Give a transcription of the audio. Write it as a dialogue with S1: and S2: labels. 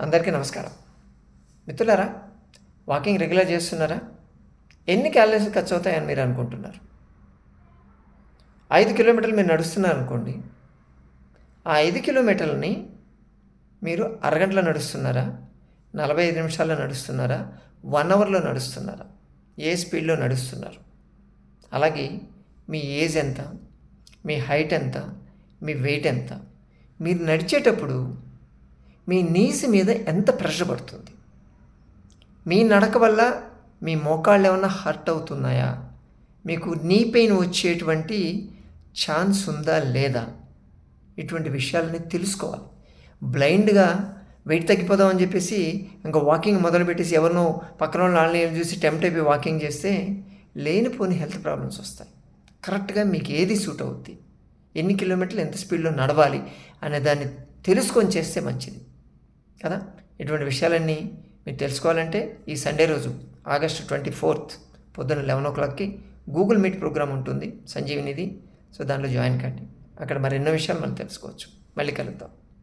S1: అందరికీ నమస్కారం. మిత్రులారా వాకింగ్ రెగ్యులర్ చేస్తున్నారా? ఎన్ని క్యాలరీస్ ఖర్చు అవుతాయని మీరు అనుకుంటున్నారు? ఐదు కిలోమీటర్లు మీరు నడుస్తున్నారు అనుకోండి ఆ ఐదు కిలోమీటర్లని మీరు అరగంటలో నడుస్తున్నారా? నలభై ఐదు నిమిషాల్లో నడుస్తున్నారా? వన్ అవర్లో నడుస్తున్నారా? ఏ స్పీడ్లో నడుస్తున్నారు? అలాగే మీ ఏజ్ ఎంత? మీ హైట్ ఎంత? మీ వెయిట్ ఎంత? మీరు నడిచేటప్పుడు మీ నీసి మీద ఎంత ప్రెషర్ పడుతుంది? మీ నడక వల్ల మీ మోకాళ్ళు ఏమన్నా హర్ట్ అవుతున్నాయా? మీకు నీ పెయిన్ వచ్చేటువంటి ఛాన్స్ ఉందా లేదా? ఇటువంటి విషయాలని తెలుసుకోవాలి. బ్లైండ్గా వెయిట్ తగ్గిపోదామని చెప్పేసి ఇంకా వాకింగ్ మొదలుపెట్టేసి ఎవరినో పక్కన వాళ్ళు ఆన్లైన్ చూసి టెంప్ట్ అయిపోయి వాకింగ్ చేస్తే లేనిపోని హెల్త్ ప్రాబ్లమ్స్ వస్తాయి. కరెక్ట్గా మీకు ఏది సూట్ అవుద్ది? ఎన్ని కిలోమీటర్లు ఎంత స్పీడ్లో నడవాలి? అనే దాన్ని తెలుసుకొని చేస్తే మంచిది. కదా? ఇటువంటి విషయాలన్నీ మీరు తెలుసుకోవాలంటే ఈ సండే రోజు ఆగస్టు ట్వంటీ ఫోర్త్ పొద్దున్న లెవెన్ ఓ క్లాక్కి గూగుల్ మీట్ ప్రోగ్రామ్ ఉంటుంది సంజీవినిది. సో దాంట్లో జాయిన్ కండి. అక్కడ మరెన్నో విషయాలు మనం తెలుసుకోవచ్చు. మళ్ళీ కలుద్దాం.